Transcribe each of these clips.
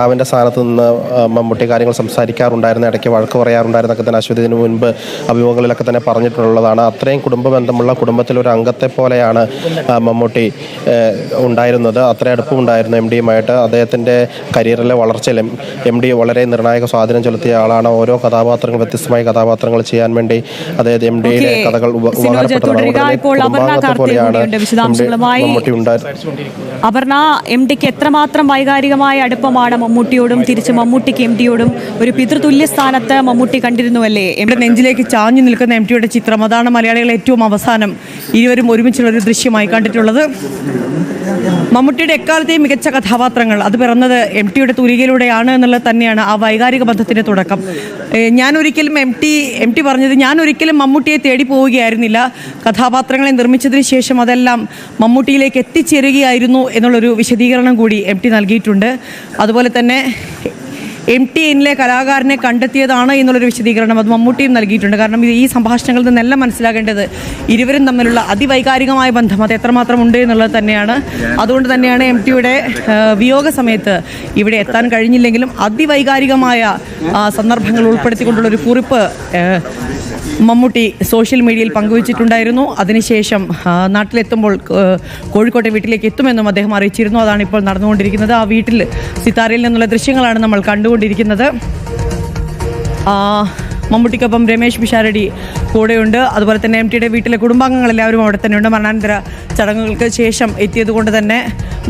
അവന്റെ സ്ഥാനത്ത് നിന്ന് മമ്മൂട്ടി കാര്യങ്ങൾ സംസാരിക്കാറുണ്ടായിരുന്ന ഇടയ്ക്ക് വഴക്ക് പറയാറുണ്ടായിരുന്നൊക്കെ തന്നെ അശ്വതി ഇതിനു മുൻപ് അഭിമുഖങ്ങളിലൊക്കെ തന്നെ പറഞ്ഞിട്ടുള്ളതാണ്. അത്രയും കുടുംബ ബന്ധമുള്ള കുടുംബത്തിലൊരു അംഗത്തെ പോലെയാണ് മമ്മൂട്ടി ഉണ്ടായിരുന്നത്. അത്ര അടുപ്പമുണ്ടായിരുന്നു എം ഡിയുമായിട്ട്. അദ്ദേഹത്തിന്റെ കരിയറിലെ വളർച്ചയിലും എം ഡി വളരെ നിർണായക സ്വാധീനം ചെലുത്തിയ ആളാണ്. ഓരോ കഥാപാത്രങ്ങൾ വ്യത്യസ്തമായ കഥാപാത്രങ്ങൾ ചെയ്യാൻ വേണ്ടി അതായത് എം ഡിയുടെ. കഥകൾ ഉപ- ഉപകാരപ്പെട്ടതാണ്. പോലെയാണ്. മമ്മൂട്ടി ഉണ്ടായിരുന്നത് അപർണ എം ഡിക്ക് എത്രമാത്രം വൈകാരികമായ അടുപ്പമാണ് മമ്മൂട്ടിയോടും തിരിച്ച് മമ്മൂട്ടിക്ക് എം ഡിയോടും ഒരു പിതൃതുല്യ സ്ഥാനത്ത് മമ്മൂട്ടി കണ്ടിരുന്നുവല്ലേ? എം നെഞ്ചിലേക്ക് ചാഞ്ഞു നിൽക്കുന്ന എം ടിയുടെ ചിത്രം. അതാണ് മലയാളികൾ ഏറ്റവും അവസാനം ഇരുവരും ഒരുമിച്ചുള്ള ഒരു ദൃശ്യമായി കണ്ടിട്ടുള്ളത്. മമ്മൂട്ടിയുടെ എക്കാലത്തെയും മികച്ച കഥാപാത്രങ്ങൾ അത് പിറന്നത് എം ടിയുടെ തൂലികയിലൂടെയാണ് എന്നുള്ളത് തന്നെയാണ് ആ വൈകാരിക ബന്ധത്തിന്റെ തുടക്കം. ഞാൻ ഒരിക്കലും എം ടി എം ടി പറഞ്ഞത് ഞാൻ ഒരിക്കലും മമ്മൂട്ടിയെ തേടി പോവുകയായിരുന്നില്ല. കഥാപാത്രങ്ങളെ നിർമ്മിച്ചതിന് ശേഷം അതെല്ലാം മമ്മൂട്ടിയിലേക്ക് എത്തിച്ചേരുകയായിരുന്നു എന്നുള്ളൊരു വിശദീകരണം കൂടി എം ടി നൽകിയിട്ടുണ്ട്. അതുപോലെ തന്നെ എം ടി എന്നിലെ കലാകാരനെ കണ്ടെത്തിയതാണ് എന്നുള്ളൊരു വിശദീകരണം അത് മമ്മൂട്ടിയും നൽകിയിട്ടുണ്ട്. കാരണം ഇത് ഈ സംഭാഷണങ്ങളിൽ നിന്നെല്ലാം മനസ്സിലാകേണ്ടത് ഇരുവരും തമ്മിലുള്ള അതിവൈകാരികമായ ബന്ധം അത് എത്രമാത്രം ഉണ്ട് എന്നുള്ളത് തന്നെയാണ്. അതുകൊണ്ട് തന്നെയാണ് എം ടിയുടെ വിയോഗ സമയത്ത് ഇവിടെ എത്താൻ കഴിഞ്ഞില്ലെങ്കിലും അതിവൈകാരികമായ സന്ദർഭങ്ങൾ ഉൾപ്പെടുത്തിക്കൊണ്ടുള്ള ഒരു കുറിപ്പ് മമ്മൂട്ടി സോഷ്യൽ മീഡിയയിൽ പങ്കുവച്ചിട്ടുണ്ടായിരുന്നു. അതിനുശേഷം നാട്ടിലെത്തുമ്പോൾ കോഴിക്കോട്ടെ വീട്ടിലേക്ക് എത്തുമെന്നും അദ്ദേഹം അറിയിച്ചിരുന്നു. അതാണ് ഇപ്പോൾ നടന്നുകൊണ്ടിരിക്കുന്നത്. ആ വീട്ടിൽ സിത്താരയിൽ നിന്നുള്ള ദൃശ്യങ്ങളാണ് നമ്മൾ കണ്ടുകൊണ്ടിരിക്കുന്നത്. ആ, മമ്മൂട്ടിക്കൊപ്പം രമേശ് പിഷാരടി കൂടെയുണ്ട്. അതുപോലെ തന്നെ എം ടിയുടെ വീട്ടിലെ കുടുംബാംഗങ്ങൾ എല്ലാവരും അവിടെ തന്നെയുണ്ട്. മരണാനന്തര ചടങ്ങുകൾക്ക് ശേഷം എത്തിയതുകൊണ്ട് തന്നെ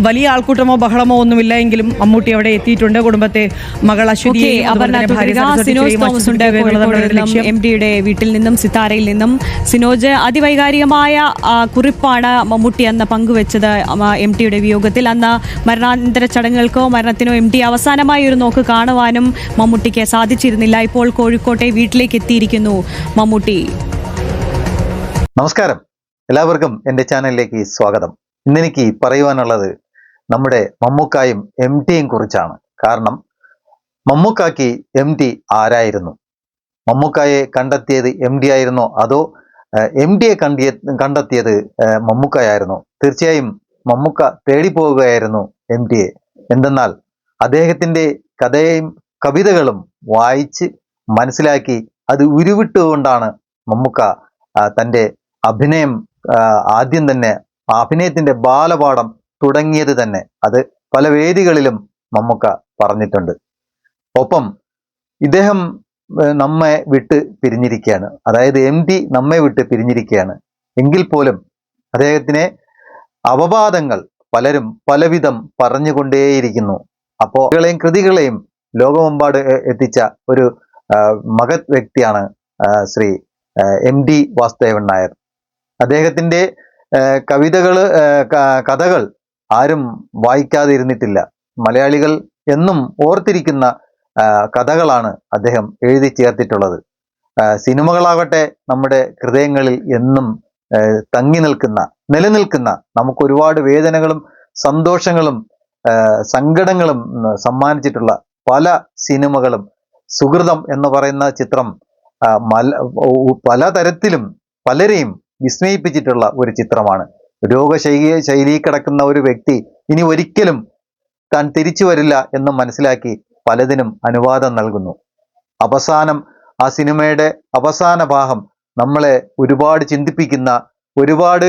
വലിയ ആൾക്കൂട്ടമോ ബഹളമോ ഒന്നുമില്ല എങ്കിലും മമ്മൂട്ടി അവിടെ എത്തിയിട്ടുണ്ട്. കുടുംബത്തെ മകൾ. എം ഡിയുടെ വീട്ടിൽ നിന്നും സിത്താരയിൽ നിന്നും. സിനോജ് അതിവൈകാരികമായ കുറിപ്പാണ് മമ്മൂട്ടി അന്ന് പങ്കുവെച്ചത് എം ടിയുടെ വിയോഗത്തിൽ. അന്ന് മരണാനന്തര ചടങ്ങുകൾക്കോ മരണത്തിനോ എം ടി അവസാനമായി ഒരു നോക്ക് കാണുവാനും മമ്മൂട്ടിക്ക് സാധിച്ചിരുന്നില്ല. ഇപ്പോൾ കോഴിക്കോട്ടെ വീട്ടിലേക്ക് എത്തിയിരിക്കുന്നു മമ്മൂട്ടി. നമസ്കാരം. എല്ലാവർക്കും എന്റെ ചാനലിലേക്ക് സ്വാഗതം. ഇന്നെനിക്ക് പറയുവാനുള്ളത് നമ്മുടെ മമ്മൂക്കായും എം ടിയും കുറിച്ചാണ്. കാരണം മമ്മൂക്കാക്ക് എം ടി ആരായിരുന്നു? മമ്മൂക്കായെ കണ്ടെത്തിയത് എം ഡി ആയിരുന്നോ? അതോ എം ഡിയെ കണ്ടിയ കണ്ടെത്തിയത് മമ്മൂക്കായായിരുന്നു? തീർച്ചയായും മമ്മൂക്ക തേടിപ്പോവുകയായിരുന്നു എം ടിയെ. എന്തെന്നാൽ അദ്ദേഹത്തിന്റെ കഥയും കവിതകളും വായിച്ച് മനസ്സിലാക്കി അത് ഉരുവിട്ടുകൊണ്ടാണ് മമ്മൂക്ക തന്റെ അഭിനയം ആദ്യം തന്നെ അഭിനയത്തിന്റെ ബാലപാഠം തുടങ്ങിയത് തന്നെ അത് പല വേദികളിലും മമ്മൂക്ക പറഞ്ഞിട്ടുണ്ട്. ഒപ്പം ഇദ്ദേഹം നമ്മെ വിട്ട് പിരിഞ്ഞിരിക്കുകയാണ്. അതായത് എം ഡി നമ്മെ വിട്ട് പിരിഞ്ഞിരിക്കുകയാണ്. എങ്കിൽ പോലും അദ്ദേഹത്തിനെ അപവാദങ്ങൾ പലരും പലവിധം പറഞ്ഞുകൊണ്ടേയിരിക്കുന്നു. അപ്പോൾ കൃതികളെയും കൃതികളെയും ലോകമെമ്പാട് എത്തിച്ച ഒരു മഹത് വ്യക്തിയാണ് ശ്രീ എം ഡി വാസുദേവൻ നായർ. അദ്ദേഹത്തിന്റെ കവിതകൾ കഥകൾ ആരും വായിക്കാതെ ഇരുന്നിട്ടില്ല മലയാളികൾ എന്നും ഓർത്തിരിക്കുന്ന കഥകളാണ് അദ്ദേഹം എഴുതി ചേർത്തിട്ടുള്ളത്. സിനിമകളാകട്ടെ നമ്മുടെ ഹൃദയങ്ങളിൽ എന്നും തങ്ങി നിൽക്കുന്ന നിലനിൽക്കുന്ന നമുക്ക് ഒരുപാട് വേദനകളും സന്തോഷങ്ങളും സങ്കടങ്ങളും സമ്മാനിച്ചിട്ടുള്ള പല സിനിമകളും. സുഹൃതം എന്ന് പറയുന്ന ചിത്രം മല പലതരത്തിലും പലരെയും വിസ്മയിപ്പിച്ചിട്ടുള്ള ഒരു ചിത്രമാണ്. രോഗശൈലി ശൈലി കിടക്കുന്ന ഒരു വ്യക്തി ഇനി ഒരിക്കലും താൻ തിരിച്ചു വരില്ല എന്ന് മനസ്സിലാക്കി പലതിനും അനുവാദം നൽകുന്നു. അവസാനം ആ സിനിമയുടെ അവസാന ഭാഗം നമ്മളെ ഒരുപാട് ചിന്തിപ്പിക്കുന്ന ഒരുപാട്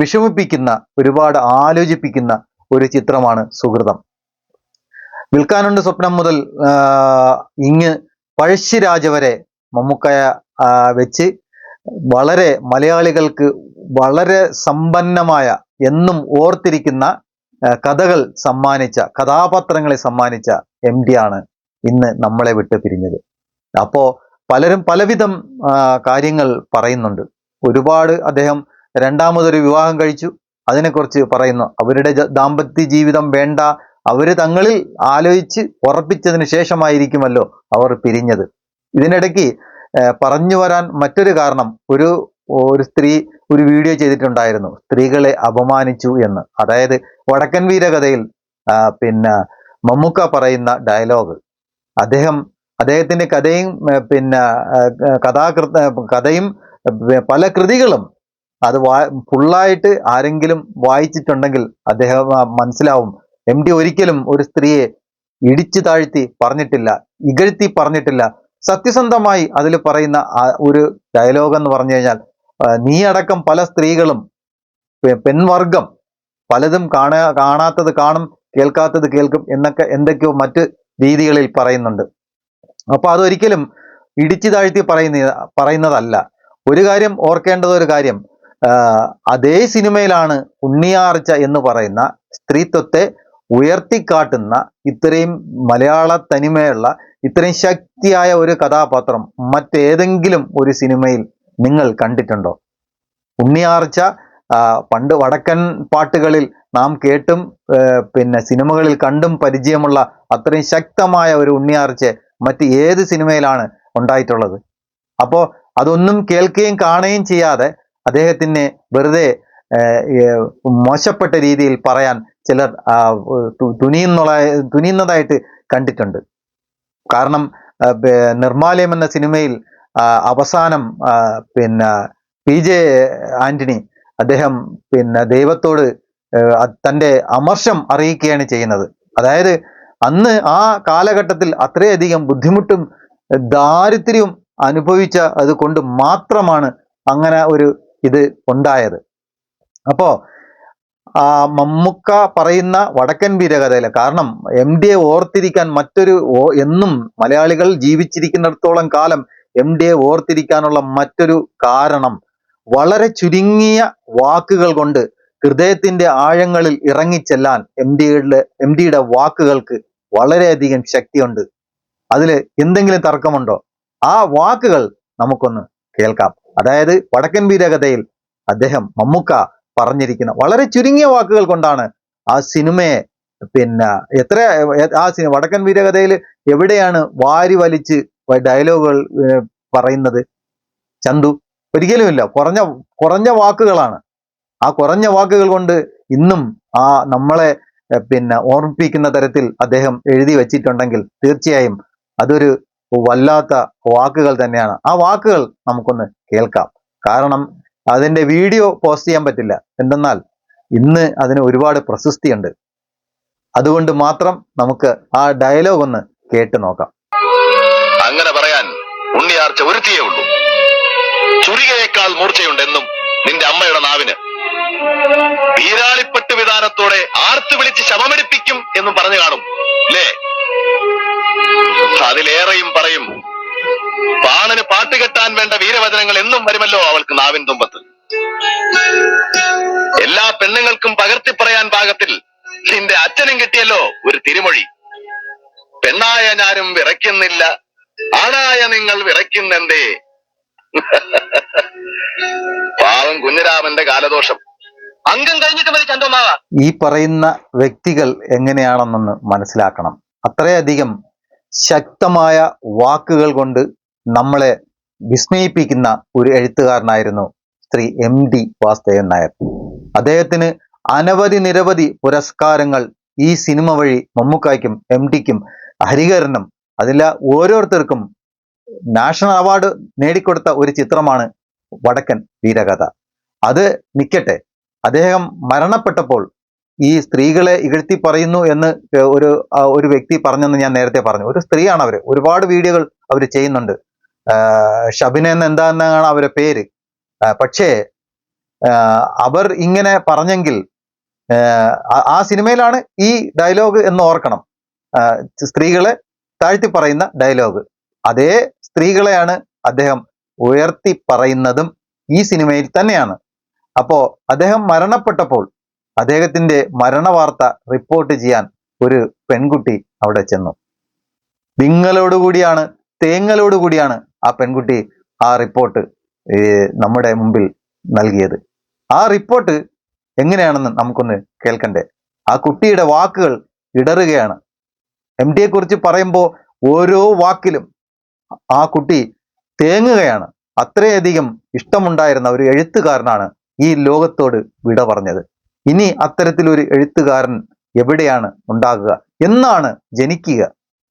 വിഷമിപ്പിക്കുന്ന ഒരുപാട് ആലോചിപ്പിക്കുന്ന ഒരു ചിത്രമാണ് സുഹൃതം. വിൽക്കാനുണ്ട് സ്വപ്നം മുതൽ ഇങ്ങ് പഴശ്ശിരാജ വരെ മമ്മൂക്കയ വെച്ച് വളരെ മലയാളികൾക്ക് വളരെ സമ്പന്നമായ എന്നും ഓർത്തിരിക്കുന്ന കഥകൾ സമ്മാനിച്ച കഥാപാത്രങ്ങളെ സമ്മാനിച്ച എം ഡി ആണ് ഇന്ന് നമ്മളെ വിട്ട് പിരിഞ്ഞത്. അപ്പോൾ പലരും പലവിധം കാര്യങ്ങൾ പറയുന്നുണ്ട്. ഒരുപാട് അദ്ദേഹം രണ്ടാമതൊരു വിവാഹം കഴിച്ചു. അതിനെക്കുറിച്ച് പറയുന്നു. അവരുടെ ദാമ്പത്യ ജീവിതം വേണ്ട. അവർ തങ്ങളിൽ ആലോചിച്ച് ഉറപ്പിച്ചതിന് ശേഷമായിരിക്കുമല്ലോ അവർ പിരിഞ്ഞത്. ഇതിനിടയ്ക്ക് പറഞ്ഞു വരാൻ മറ്റൊരു കാരണം ഒരു ഒരു സ്ത്രീ ഒരു വീഡിയോ ചെയ്തിട്ടുണ്ടായിരുന്നു. സ്ത്രീകളെ അപമാനിച്ചു എന്ന്. അതായത് വടക്കൻ വീരകഥയിൽ പിന്നെ മമ്മൂക്ക പറയുന്ന ഡയലോഗ്. അദ്ദേഹം അദ്ദേഹത്തിന്റെ കഥയും പിന്നെ കഥാകൃത കഥയും പല കൃതികളും അത് വാ ഫുള്ളായിട്ട് ആരെങ്കിലും വായിച്ചിട്ടുണ്ടെങ്കിൽ അദ്ദേഹം മനസ്സിലാവും. എം ഡി ഒരിക്കലും ഒരു സ്ത്രീയെ ഇടിച്ചു താഴ്ത്തി പറഞ്ഞിട്ടില്ല ഇകഴ്ത്തി പറഞ്ഞിട്ടില്ല. സത്യസന്ധമായി അതിൽ പറയുന്ന ഒരു ഡയലോഗ് എന്ന് പറഞ്ഞു കഴിഞ്ഞാൽ നീ അടക്കം പല സ്ത്രീകളും പെൺവർഗം പലതും കാണാ കാണാത്തത് കാണും കേൾക്കാത്തത് കേൾക്കും എന്നൊക്കെ എന്തൊക്കെയോ മറ്റ് രീതികളിൽ പറയുന്നുണ്ട്. അപ്പോൾ അതൊരിക്കലും ഇടിച്ചു താഴ്ത്തി പറയുന്ന പറയുന്നതല്ല. ഒരു കാര്യം ഓർക്കേണ്ടത് ഒരു കാര്യം അതേ സിനിമയിലാണ് ഉണ്ണിയാർച്ച എന്ന് പറയുന്ന സ്ത്രീത്വത്തെ ഉയർത്തിക്കാട്ടുന്ന ഇത്രയും മലയാള തനിമയുള്ള ഇത്രയും ശക്തിയായ ഒരു കഥാപാത്രം മറ്റേതെങ്കിലും ഒരു സിനിമയിൽ നിങ്ങൾ കണ്ടിട്ടുണ്ടോ? ഉണ്ണിയാർച്ച പണ്ട് വടക്കൻ പാട്ടുകളിൽ നാം കേട്ടും പിന്നെ സിനിമകളിൽ കണ്ടും പരിചയമുള്ള അത്രയും ശക്തമായ ഒരു ഉണ്ണിയാർച്ച മറ്റ് ഏത് സിനിമയിലാണ് ഉണ്ടായിട്ടുള്ളത്? അപ്പോൾ അതൊന്നും കേൾക്കുകയും കാണുകയും ചെയ്യാതെ അദ്ദേഹത്തിനെ വെറുതെ മോശപ്പെട്ട രീതിയിൽ പറയാൻ ചിലർ തുനിയുന്നുള്ള തുനിയുന്നതായിട്ട് കണ്ടിട്ടുണ്ട്. കാരണം നിർമാലയം എന്ന സിനിമയിൽ അവസാനം പിന്നെ പി ജെ ആന്റണി അദ്ദേഹം പിന്നെ ദൈവത്തോട് തന്റെ അമർഷം അറിയിക്കുകയാണ് ചെയ്യുന്നത്. അതായത് അന്ന് ആ കാലഘട്ടത്തിൽ അത്രയധികം ബുദ്ധിമുട്ടും ദാരിദ്ര്യവും അനുഭവിച്ച അത് കൊണ്ട് മാത്രമാണ് അങ്ങനെ ഒരു ഇത് ഉണ്ടായത്. അപ്പോ ആ മമ്മുക്ക പറയുന്ന വടക്കൻ വീരകഥയിൽ. കാരണം എം ഡിയെ ഓർത്തിരിക്കാൻ മറ്റൊരു എന്നും മലയാളികൾ ജീവിച്ചിരിക്കുന്നിടത്തോളം കാലം എം ഡിയെ ഓർത്തിരിക്കാനുള്ള മറ്റൊരു കാരണം വളരെ ചുരുങ്ങിയ വാക്കുകൾ കൊണ്ട് ഹൃദയത്തിന്റെ ആഴങ്ങളിൽ ഇറങ്ങിച്ചെല്ലാൻ എം ഡിയുടെ എം ഡിയുടെ വാക്കുകൾക്ക് വളരെയധികം ശക്തിയുണ്ട്. അതിൽ എന്തെങ്കിലും തർക്കമുണ്ടോ? ആ വാക്കുകൾ നമുക്കൊന്ന് കേൾക്കാം. അതായത് വടക്കൻ വീരകഥയിൽ അദ്ദേഹം മമ്മുക്ക പറഞ്ഞിരിക്കുന്ന വളരെ ചുരുങ്ങിയ വാക്കുകൾ കൊണ്ടാണ് ആ സിനിമയെ പിന്നെ എത്ര ആ സിനിമ വടക്കൻ വീരകഥയിൽ എവിടെയാണ് വാരി വലിച്ച് ഡയലോഗുകൾ പറയുന്നത്? ചന്തു ഒരിക്കലുമില്ല. കുറഞ്ഞ കുറഞ്ഞ വാക്കുകളാണ്. ആ കുറഞ്ഞ വാക്കുകൾ കൊണ്ട് ഇന്നും ആ നമ്മളെ പിന്നെ ഓർമ്മിപ്പിക്കുന്ന തരത്തിൽ അദ്ദേഹം എഴുതി വച്ചിട്ടുണ്ടെങ്കിൽ തീർച്ചയായും അതൊരു വല്ലാത്ത വാക്കുകൾ തന്നെയാണ്. ആ വാക്കുകൾ നമുക്കൊന്ന് കേൾക്കാം. കാരണം അതിന്റെ വീഡിയോ പോസ്റ്റ് ചെയ്യാൻ പറ്റില്ല. എന്തെന്നാൽ ഇന്ന് അതിന് ഒരുപാട് പ്രശസ്തിയുണ്ട്. അതുകൊണ്ട് മാത്രം നമുക്ക് ആ ഡയലോഗ് ഒന്ന് കേട്ട് നോക്കാം. അങ്ങനെ പറയാൻ ഉണ്ണിയാർച്ച ഒരുത്തിയേ ഉള്ളൂ. ചുരികയേക്കാൾ മൂർച്ചയുണ്ടെന്നും നിന്റെ അമ്മയുടെ നാവിന്. വീരാളിപ്പെട്ട് വിധാനത്തോടെ ആർത്തു വിളിച്ച് ശവമെടുപ്പിക്കും എന്നും പറഞ്ഞു കാണും. അല്ലേ അതിലേറെയും പറയും പാണന് പാട്ട് കെട്ടാൻ വേണ്ട വീരവചനങ്ങൾ എന്നും വരുമല്ലോ അവൾക്ക് നാവിൻ തുമ്പത്ത്. എല്ലാ പെണ്ണുങ്ങൾക്കും പകർത്തി പറയാൻ പാകത്തിൽ നിന്റെ അച്ഛനും കിട്ടിയല്ലോ ഒരു തിരുമൊഴി. പെണ്ണായ ഞാനും വിറയ്ക്കുന്നില്ല ആണായ നിങ്ങൾ വിറയ്ക്കുന്നെന്തേ? പാവം കുഞ്ഞിരാമന്റെ കാലദോഷം. അംഗം കഴിഞ്ഞിട്ട് മതി ചന്തോമാവ. ഈ പറയുന്ന വ്യക്തികൾ എങ്ങനെയാണെന്നൊന്ന് മനസ്സിലാക്കണം. അത്രയധികം ശക്തമായ വാക്കുകൾ കൊണ്ട് നമ്മളെ വിസ്മയിപ്പിക്കുന്ന ഒരു എഴുത്തുകാരനായിരുന്നു ശ്രീ എം ഡി വാസുദേവൻ നായർ. അദ്ദേഹത്തിന് അനവധി നിരവധി പുരസ്കാരങ്ങൾ ഈ സിനിമ വഴി മമ്മൂക്കായ്ക്കും എം ഡിക്കും ഹരികരനും അതില ഓരോരുത്തർക്കും നാഷണൽ അവാർഡ് നേടിക്കൊടുത്ത ഒരു ചിത്രമാണ് വടക്കൻ വീരകഥ. അത് നിൽക്കട്ടെ അദ്ദേഹം മരണപ്പെട്ടപ്പോൾ ഈ സ്ത്രീകളെ ഇകഴ്ത്തി പറയുന്നു എന്ന് ഒരു ഒരു വ്യക്തി പറഞ്ഞെന്ന് ഞാൻ നേരത്തെ പറഞ്ഞു. ഒരു സ്ത്രീയാണ് അവർ ഒരുപാട് വീഡിയോകൾ അവർ ചെയ്യുന്നുണ്ട്. ഷബിന എന്ന് എന്താണെന്നാണ് അവരുടെ പേര് പക്ഷേ അവർ ഇങ്ങനെ പറഞ്ഞെങ്കിൽ ആ സിനിമയിലാണ് ഈ ഡയലോഗ് എന്ന് ഓർക്കണം. സ്ത്രീകളെ താഴ്ത്തി പറയുന്ന ഡയലോഗ്. അതേ സ്ത്രീകളെയാണ് അദ്ദേഹം ഉയർത്തി പറയുന്നതും ഈ സിനിമയിൽ തന്നെയാണ്. അപ്പോ അദ്ദേഹം മരണപ്പെട്ടപ്പോൾ അദ്ദേഹത്തിന്റെ മരണവാർത്ത റിപ്പോർട്ട് ചെയ്യാൻ ഒരു പെൺകുട്ടി അവിടെ ചെന്നു. വിങ്ങലോടുകൂടിയാണ് തേങ്ങലോടുകൂടിയാണ് ആ പെൺകുട്ടി ആ റിപ്പോർട്ട് നമ്മുടെ മുമ്പിൽ നൽകിയത്. ആ റിപ്പോർട്ട് എങ്ങനെയാണെന്ന് നമുക്കൊന്ന് കേൾക്കണ്ടേ? ആ കുട്ടിയുടെ വാക്കുകൾ ഇടറുകയാണ്. എം ഡിയെ കുറിച്ച് പറയുമ്പോൾ ഓരോ വാക്കിലും ആ കുട്ടി തേങ്ങുകയാണ്. അത്രയധികം ഇഷ്ടമുണ്ടായിരുന്ന ഒരു എഴുത്തുകാരനാണ് ഈ ലോകത്തോട് വിട പറഞ്ഞത്. ഇനി അത്തരത്തിലൊരു എഴുത്തുകാരൻ എവിടെയാണ് ഉണ്ടാകുക? എന്നാണ് ജനിക്കുക.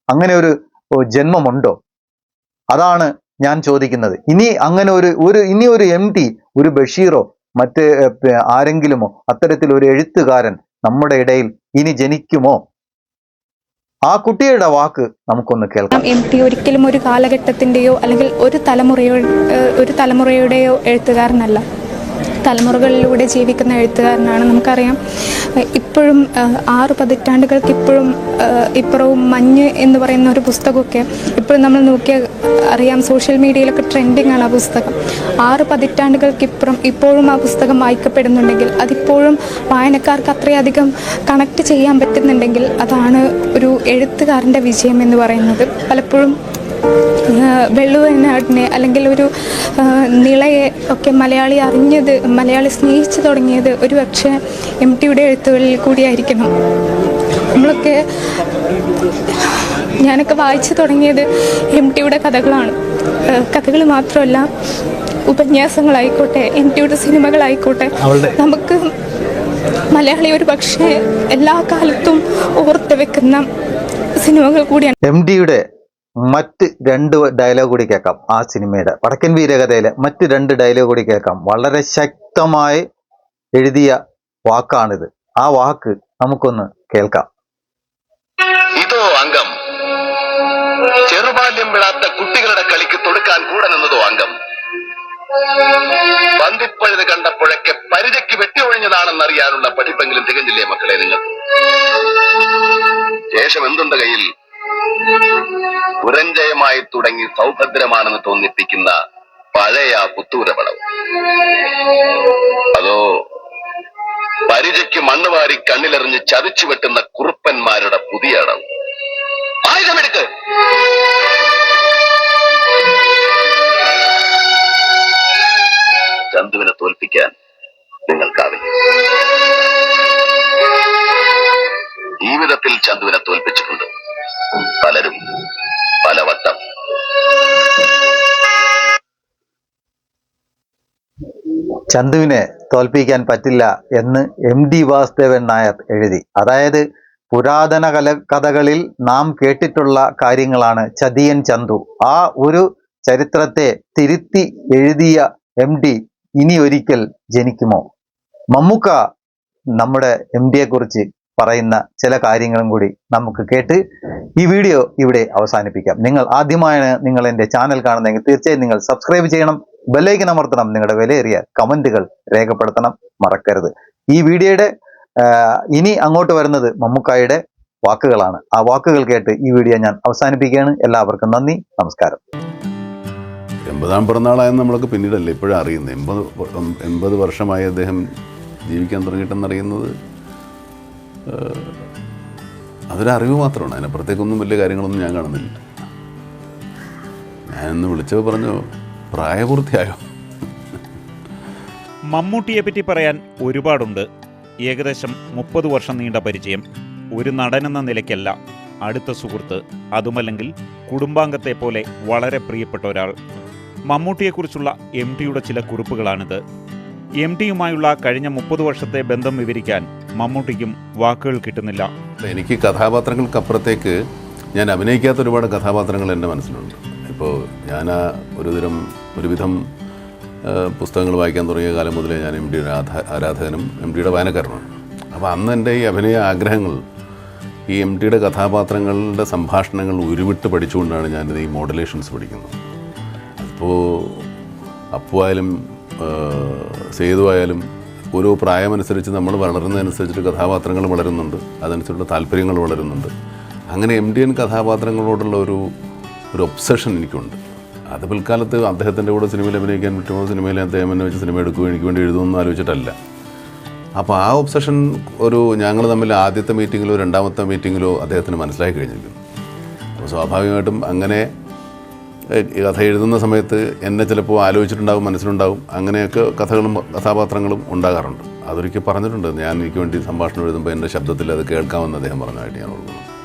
അങ്ങനെ ഒരു ജന്മമുണ്ടോ? അതാണ് ഞാൻ ചോദിക്കുന്നത്. ഇനി അങ്ങനെ ഒരു ഒരു ഇനി ഒരു എം ടി ഒരു ബഷീറോ മറ്റ് ആരെങ്കിലുമോ അത്തരത്തിലൊരു എഴുത്തുകാരൻ നമ്മുടെ ഇടയിൽ ഇനി ജനിക്കുമോ? ആ കുട്ടിയുടെ വാക്ക് നമുക്കൊന്ന് കേൾക്കാം. എം ടി ഒരിക്കലും ഒരു കാലഘട്ടത്തിന്റെയോ അല്ലെങ്കിൽ ഒരു തലമുറയോ ഒരു തലമുറയുടെയോ എഴുത്തുകാരനല്ല. തലമുറകളിലൂടെ ജീവിക്കുന്ന എഴുത്തുകാരനാണ് നമുക്കറിയാം. ഇപ്പോഴും ആറ് പതിറ്റാണ്ടുകൾക്ക് ഇപ്പോഴും ഇപ്പുറവും മഞ്ഞ് എന്ന് പറയുന്ന ഒരു പുസ്തകമൊക്കെ ഇപ്പോഴും നമ്മൾ നോക്കിയാൽ അറിയാം സോഷ്യൽ മീഡിയയിലൊക്കെ ട്രെൻഡിങ് ആണ് ആ പുസ്തകം. ആറ് പതിറ്റാണ്ടുകൾക്ക് ഇപ്പുറം ഇപ്പോഴും ആ പുസ്തകം വായിക്കപ്പെടുന്നുണ്ടെങ്കിൽ അതിപ്പോഴും വായനക്കാർക്ക് അത്രയധികം കണക്ട് ചെയ്യാൻ പറ്റുന്നുണ്ടെങ്കിൽ അതാണ് ഒരു എഴുത്തുകാരന്റെ വിജയം എന്ന് പറയുന്നത്. പലപ്പോഴും വെള്ളുവനാടിനെ അല്ലെങ്കിൽ ഒരു നിളയെ ഒക്കെ മലയാളി അറിഞ്ഞത് മലയാളി സ്നേഹിച്ചു തുടങ്ങിയത് ഒരു പക്ഷേ എം ടിയുടെ എഴുത്തുകളിൽ കൂടിയായിരിക്കണം. നമ്മളൊക്കെ ഞാനൊക്കെ വായിച്ചു തുടങ്ങിയത് എം ടിയുടെ കഥകളാണ്. കഥകൾ മാത്രമല്ല ഉപന്യാസങ്ങളായിക്കോട്ടെ എം ടിയുടെ സിനിമകളായിക്കോട്ടെ നമുക്ക് മലയാളി ഒരു പക്ഷേ എല്ലാ കാലത്തും ഓർത്ത് വെക്കുന്ന സിനിമകൾ കൂടിയാണ്. എം ഡിയുടെ മറ്റ് രണ്ട് ഡയലോഗ് കൂടി കേൾക്കാം ആ സിനിമയുടെ വടക്കൻ വീരകഥയിലെ മറ്റ് രണ്ട് ഡയലോഗ് കൂടി കേൾക്കാം. വളരെ ശക്തമായി എഴുതിയ വാക്കാണിത്. ആ വാക്ക് നമുക്കൊന്ന് കേൾക്കാം. ഇതോ അംഗം. ചെറുബാല്യം വിടാത്ത കുട്ടികളുടെ കളിക്ക് തൊടുക്കാൻ കൂടെ നിന്നതോ അംഗം. പന്തിപ്പഴുത് കണ്ടപ്പോഴൊക്കെ പരിചയ്ക്ക് വെട്ടി ഒഴിഞ്ഞതാണെന്നറിയാനുള്ള പഠിപ്പെങ്കിലും തികഞ്ഞില്ലേ മക്കളെ നിങ്ങൾ? ശേഷം എന്തുണ്ട് കയ്യിൽ? പുരഞ്ജയമായി തുടങ്ങി സൗഭദ്രമാണെന്ന് തോന്നിപ്പിക്കുന്ന പഴയ പുത്തൂരപടം അതോ പരിചയ്ക്ക് മണ്ണ് വാരി കണ്ണിലെറിഞ്ഞ് ചതിച്ചു വെട്ടുന്ന കുറുപ്പന്മാരുടെ പുതിയ അടവ് ആയുധമെടുക്ക്! ചന്തുവിനെ തോൽപ്പിക്കാൻ നിങ്ങൾക്കാവില്ല ജീവിതത്തിൽ ചന്തുവിനെ തോൽപ്പിച്ചിട്ടുണ്ട്. പലരും പലവട്ടം ചന്തുവിനെ തോൽപ്പിക്കാൻ പറ്റില്ല എന്ന് എം ഡി വാസുദേവൻ നായർ എഴുതി. അതായത് പുരാതന കല കഥകളിൽ നാം കേട്ടിട്ടുള്ള കാര്യങ്ങളാണ് ചതിയൻ ചന്തു. ആ ഒരു ചരിത്രത്തെ തിരുത്തി എഴുതിയ എം ഡി ഇനി ഒരിക്കൽ ജനിക്കുമോ? മമ്മൂക്ക നമ്മുടെ എം ഡിയെ കുറിച്ച് പറയുന്ന ചില കാര്യങ്ങളും കൂടി നമുക്ക് കേട്ട് ഈ വീഡിയോ ഇവിടെ അവസാനിപ്പിക്കാം. നിങ്ങൾ ആദ്യമായാണ് നിങ്ങൾ എന്റെ ചാനൽ കാണുന്നതെങ്കിൽ തീർച്ചയായും നിങ്ങൾ സബ്സ്ക്രൈബ് ചെയ്യണം. ബെല്ലൈക്കൻ അമർത്തണം. നിങ്ങളുടെ വിലയേറിയ കമന്റുകൾ രേഖപ്പെടുത്തണം. മറക്കരുത്. ഈ വീഡിയോയുടെ ഇനി അങ്ങോട്ട് വരുന്നത് മമ്മുക്കായുടെ വാക്കുകളാണ്. ആ വാക്കുകൾ കേട്ട് ഈ വീഡിയോ ഞാൻ അവസാനിപ്പിക്കുകയാണ്. എല്ലാവർക്കും നന്ദി. നമസ്കാരം. എൺപതാം പിറന്നാളായെന്ന് നമ്മളൊക്കെ പിന്നീടല്ലേ ഇപ്പോഴും അറിയുന്നത്? എൺപത് എൺപത് വർഷമായി അദ്ദേഹം ജീവിക്കാൻ തുടങ്ങിയിട്ടെന്നറിയുന്നത്? അതൊരറിവ് മാത്രമാണ്. അതിനപ്പുറത്തേക്കൊന്നും വലിയ കാര്യങ്ങളൊന്നും ഞാൻ കാണുന്നില്ല. ഞാനിന്ന് വിളിച്ചത് പറഞ്ഞു പ്രായപൂർത്തിയായോ? മമ്മൂട്ടിയെ പറ്റി പറയാൻ ഒരുപാടുണ്ട്. ഏകദേശം മുപ്പത് വർഷം നീണ്ട പരിചയം. ഒരു നടനെന്ന നിലയ്ക്കല്ല അടുത്ത സുഹൃത്ത് അതുമല്ലെങ്കിൽ കുടുംബാംഗത്തെ പോലെ വളരെ പ്രിയപ്പെട്ട ഒരാൾ. മമ്മൂട്ടിയെക്കുറിച്ചുള്ള എം ടിയുടെ ചില കുറിപ്പുകളാണിത്. എം ടിയുമായുള്ള കഴിഞ്ഞ മുപ്പത് വർഷത്തെ ബന്ധം വിവരിക്കാൻ മമ്മൂട്ടിക്കും വാക്കുകൾ കിട്ടുന്നില്ല. എനിക്ക് കഥാപാത്രങ്ങൾക്കപ്പുറത്തേക്ക് ഞാൻ അഭിനയിക്കാത്ത ഒരുപാട് കഥാപാത്രങ്ങൾ എന്റെ മനസ്സിലുണ്ട്. ഇപ്പോൾ ഞാൻ ആ ഒരുതരം ഒരുവിധം പുസ്തകങ്ങൾ വായിക്കാൻ തുടങ്ങിയ കാലം മുതലേ ഞാൻ എം ഡിയുടെ ആരാധകനും എം ഡിയുടെ വായനക്കാരനാണ് അപ്പോൾ അന്ന് എന്റെ ഈ അഭിനയ ആഗ്രഹങ്ങൾ ഈ എം ടിയുടെ കഥാപാത്രങ്ങളുടെ സംഭാഷണങ്ങൾ ഉരുവിട്ട് പഠിച്ചുകൊണ്ടാണ് ഞാനിത് ഈ മോഡുലേഷൻസ് പഠിക്കുന്നത്. അപ്പോൾ അപ്പു ആയാലും ആ, സേതു ആയാലും ഓരോ പ്രായമനുസരിച്ച് നമ്മൾ വളരുന്നതനുസരിച്ചിട്ട് കഥാപാത്രങ്ങൾ വളരുന്നുണ്ട്. അതനുസരിച്ചുള്ള താല്പര്യങ്ങൾ വളരുന്നുണ്ട്. അങ്ങനെ എം ഡി എൻ കഥാപാത്രങ്ങളോടുള്ള ഒരു ഒരു ഒബ്സഷൻ എനിക്കുണ്ട്. അത് പിൽക്കാലത്ത് അദ്ദേഹത്തിന്റെ കൂടെ സിനിമയിൽ അഭിനയിക്കാൻ പറ്റുമോ? സിനിമയിൽ അദ്ദേഹം എന്നെ വെച്ച് സിനിമ എടുക്കുമോ? എനിക്ക് വേണ്ടി എഴുതുമെന്ന് ആലോചിച്ചിട്ടല്ല. അപ്പോൾ ആ ഒബ്സഷൻ ഒരു ഞങ്ങൾ തമ്മിൽ ആദ്യത്തെ മീറ്റിങ്ങിലോ രണ്ടാമത്തെ മീറ്റിങ്ങിലോ അദ്ദേഹത്തിന് മനസ്സിലാക്കി കഴിഞ്ഞിരിക്കുന്നു. അപ്പോൾ സ്വാഭാവികമായിട്ടും അങ്ങനെ കഥ എഴുതുന്ന സമയത്ത് എന്നെ ചിലപ്പോൾ ആലോചിച്ചിട്ടുണ്ടാവും മനസ്സിലുണ്ടാവും. അങ്ങനെയൊക്കെ കഥകളും കഥാപാത്രങ്ങളും ഉണ്ടാകാറുണ്ട്. അതൊരിക്കൽ പറഞ്ഞിട്ടുണ്ട്. ഞാൻ എനിക്ക് വേണ്ടി സംഭാഷണം എഴുതുമ്പോൾ എന്റെ ശബ്ദത്തിൽ അത് കേൾക്കാമെന്ന് അദ്ദേഹം പറഞ്ഞതായിട്ട് ഞാൻ ഓർക്കുന്നു.